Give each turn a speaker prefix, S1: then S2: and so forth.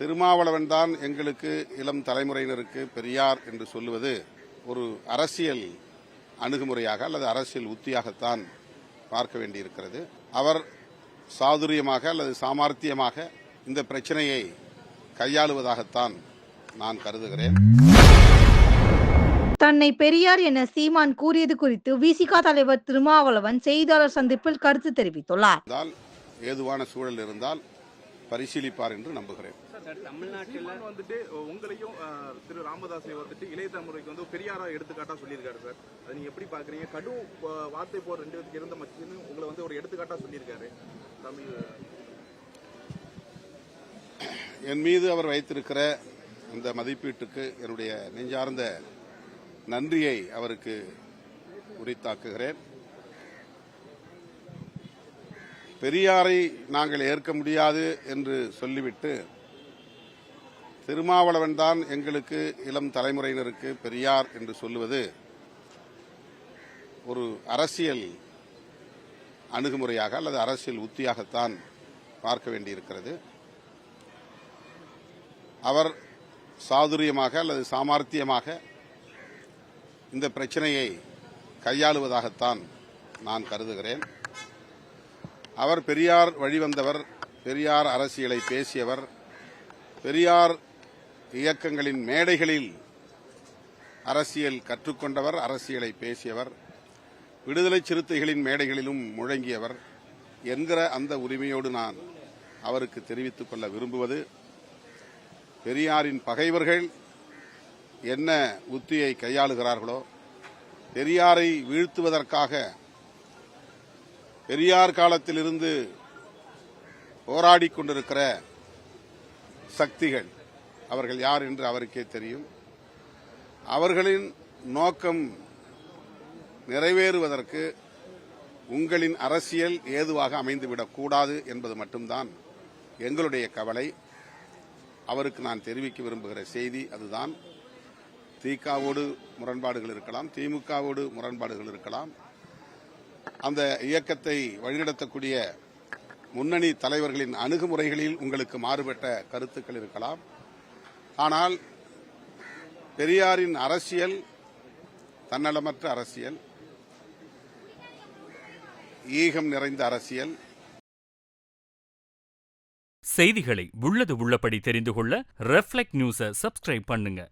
S1: திருமாவளவன் தான் எங்களுக்கு இளம் தலைமுறையினருக்கு பெரியார் என்று சொல்லுவது ஒரு அரசியல் அணுகுமுறையாக அல்லது அரசியல் உத்தியாகத்தான் பார்க்க வேண்டியிருக்கிறது. அவர் சாதுரியமாக அல்லது சாமர்த்தியமாக இந்த பிரச்சனையை கையாளுவதாகத்தான் நான் கருதுகிறேன்.
S2: தன்னை பெரியார் என சீமான் கூறியது குறித்து விசிகா தலைவர் திருமாவளவன் செய்தியாளர் சந்திப்பில் கருத்து தெரிவித்துள்ளார்.
S1: ஏதுவான சூழல் இருந்தால் பரிசீலிப்பார் என்று நம்புகிறேன்.
S3: சார் தமிழ்நாட்டில்
S4: வந்துட்டு உங்களையும் திரு ராமதாஸை வந்துட்டு இளைய தலைமுறைக்கு வந்து பெரியாரா எடுத்துக்காட்டா சொல்லியிருக்காரு சார். அது நீங்க எப்படி பாக்குறீங்க கடும் வார்த்தை போர் ரெண்டு பேருக்கு இருந்த மத்தியிலும் உங்களை வந்து ஒரு எடுத்துக்காட்டா சொல்லியிருக்காரு. தமிழ்
S1: என் மீது அவர் வைத்திருக்கிற இந்த மதிப்பீட்டுக்கு என்னுடைய நெஞ்சார்ந்த நன்றியை அவருக்கு உரித்தாக்குகிறேன். பெரியாரை நாங்கள் ஏற்க முடியாது என்று சொல்லிவிட்டு திருமாவளவன் தான் எங்களுக்கு இளம் தலைமுறையினருக்கு பெரியார் என்று சொல்லுவது ஒரு அரசியல் அணுகுமுறையாக அல்லது அரசியல் உத்தியாகத்தான் பார்க்க வேண்டியிருக்கிறது. அவர் சாதுரியமாக அல்லது சாமர்த்தியமாக இந்த பிரச்சனையை கையாளுவதாகத்தான் நான் கருதுகிறேன். அவர் பெரியார் வழிவந்தவர் பெரியார் அரசியலை பேசியவர் பெரியார் இயக்கங்களின் மேடைகளில் அரசியல் கற்றுக்கொண்டவர் அரசியலை பேசியவர் விடுதலை சிறுத்தைகளின் மேடைகளிலும் முழங்கியவர் என்கிற அந்த உரிமையோடு நான் அவருக்கு தெரிவித்துக் கொள்ள விரும்புவது. பெரியாரின் பகைவர்கள் என்ன உத்தியை கையாளுகிறார்களோ பெரியாரை வீழ்த்துவதற்காக பெரியார் காலத்திலிருந்து போராடி கொண்டிருக்கிற சக்திகள் அவர்கள் யார் என்று அவருக்கே தெரியும். அவர்களின் நோக்கம் நிறைவேறுவதற்கு உங்களின் அரசியல் ஏதுவாக அமைந்துவிடக் கூடாது என்பது மட்டும்தான் எங்களுடைய கவலை. அவருக்கு நான் தெரிவிக்க விரும்புகிற செய்தி அதுதான். திகாவோடு முரண்பாடுகள் இருக்கலாம் திமுகவோடு முரண்பாடுகள் இருக்கலாம். அந்த இயக்கத்தை வழிநடத்தக்கூடிய முன்னணி தலைவர்களின் அணுகுமுறைகளில் உங்களுக்கு மாறுபட்ட கருத்துக்கள் இருக்கலாம். ஆனால் பெரியாரின் அரசியல் தன்னலமற்ற அரசியல் ஈகம் நிறைந்த அரசியல்
S5: செய்திகளை உள்ளது உள்ளபடி தெரிந்து கொள்ள ரெஃப்ளெக்ட் நியூஸை சப்ஸ்கிரைப் பண்ணுங்க.